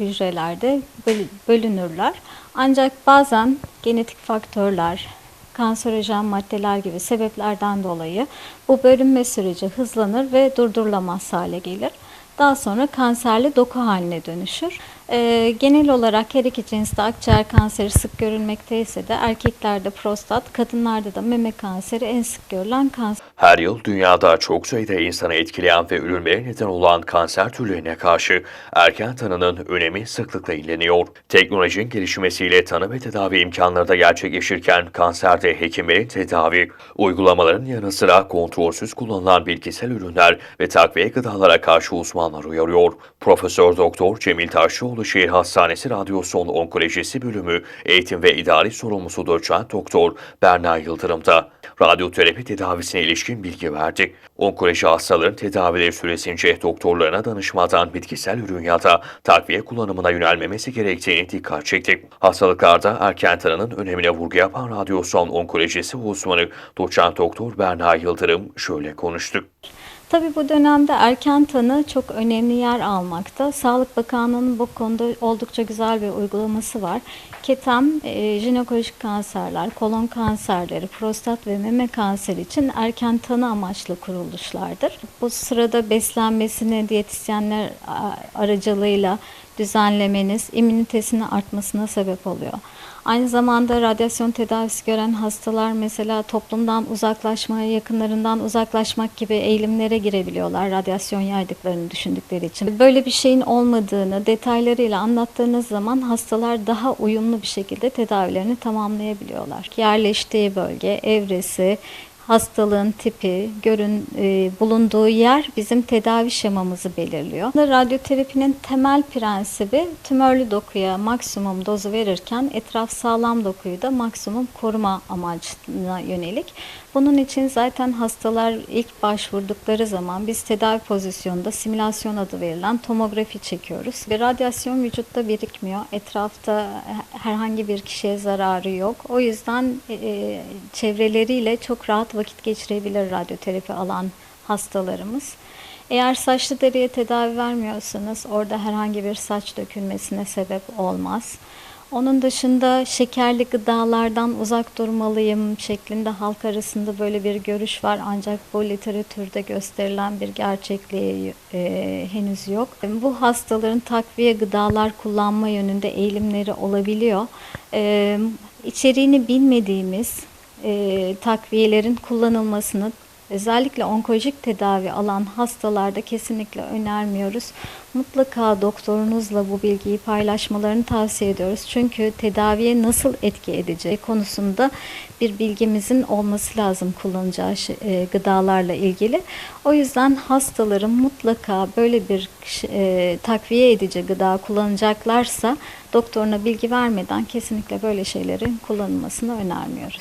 hücrelerde böl- bölünürler. Ancak bazen genetik faktörler, kanserojen maddeler gibi sebeplerden dolayı bu bölünme süreci hızlanır ve durdurulamaz hale gelir. Daha sonra kanserli doku haline dönüşür. Ee, genel olarak her iki cinste akciğer kanseri sık görülmekteyse de erkeklerde prostat, kadınlarda da meme kanseri en sık görülen kanser. Her yıl dünyada çok sayıda insanı etkileyen ve ölümlere neden olan kanser türlerine karşı erken tanının önemi sıklıkla ileniyor. Teknolojinin gelişmesiyle tanı ve tedavi imkanları da gerçekleşirken kanserde hekimlerin tedavi uygulamaların yanı sıra kontrolsüz kullanılan bilgisel ürünler ve takviye gıdalara karşı uzmanlar uyarıyor. Profesör Doktor Cemil Taşçıoğlu Şehir Hastanesi Radyasyon Onkolojisi Bölümü Eğitim ve İdari Sorumlusu Doçent Doktor Berna Yıldırım da radyoterapi tedavisine ilişkin bilgi verdi. Onkoloji hastaların tedavileri süresince doktorlarına danışmadan bitkisel ürün ya da takviye kullanımına yönelmemesi gerektiğini dikkat çekti. Hastalıklarda erken tanının önemine vurgu yapan radyasyon onkolojisi uzmanı doçent doktor Berna Yıldırım şöyle konuştu. Tabii bu dönemde erken tanı çok önemli yer almakta. Sağlık Bakanlığı'nın bu konuda oldukça güzel bir uygulaması var. KETEM, e, jinekolojik kanserler, kolon kanserleri, prostat ve meme kanseri için erken tanı amaçlı kuruluşlardır. Bu sırada beslenmesini diyetisyenler aracılığıyla düzenlemeniz immünitesinin artmasına sebep oluyor. Aynı zamanda radyasyon tedavisi gören hastalar mesela toplumdan uzaklaşmaya, yakınlarından uzaklaşmak gibi eğilimlere girebiliyorlar radyasyon yaydıklarını düşündükleri için. Böyle bir şeyin olmadığını detaylarıyla anlattığınız zaman hastalar daha uyumlu bir şekilde tedavilerini tamamlayabiliyorlar. Yerleştiği bölge, evresi, hastalığın tipi, görün e, bulunduğu yer bizim tedavi şemamızı belirliyor. Radyoterapinin temel prensibi tümörlü dokuya maksimum dozu verirken etraf sağlam dokuyu da maksimum koruma amacına yönelik. Bunun için zaten hastalar ilk başvurdukları zaman biz tedavi pozisyonunda simülasyon adı verilen tomografi çekiyoruz. Bir radyasyon vücutta birikmiyor. Etrafta herhangi bir kişiye zararı yok. O yüzden e, çevreleriyle çok rahat vakit geçirebilir radyoterapi alan hastalarımız. Eğer saçlı deriye tedavi vermiyorsanız orada herhangi bir saç dökülmesine sebep olmaz. Onun dışında şekerli gıdalardan uzak durmalıyım şeklinde halk arasında böyle bir görüş var ancak bu literatürde gösterilen bir gerçekliği e, henüz yok. Bu hastaların takviye gıdalar kullanma yönünde eğilimleri olabiliyor. E, içeriğini bilmediğimiz e, takviyelerin kullanılmasını özellikle onkolojik tedavi alan hastalarda kesinlikle önermiyoruz. Mutlaka doktorunuzla bu bilgiyi paylaşmalarını tavsiye ediyoruz. Çünkü tedaviye nasıl etki edeceği konusunda bir bilgimizin olması lazım kullanacağı şey- e, gıdalarla ilgili. O yüzden hastaların mutlaka böyle bir e, takviye edici gıda kullanacaklarsa doktoruna bilgi vermeden kesinlikle böyle şeylerin kullanılmasını önermiyoruz.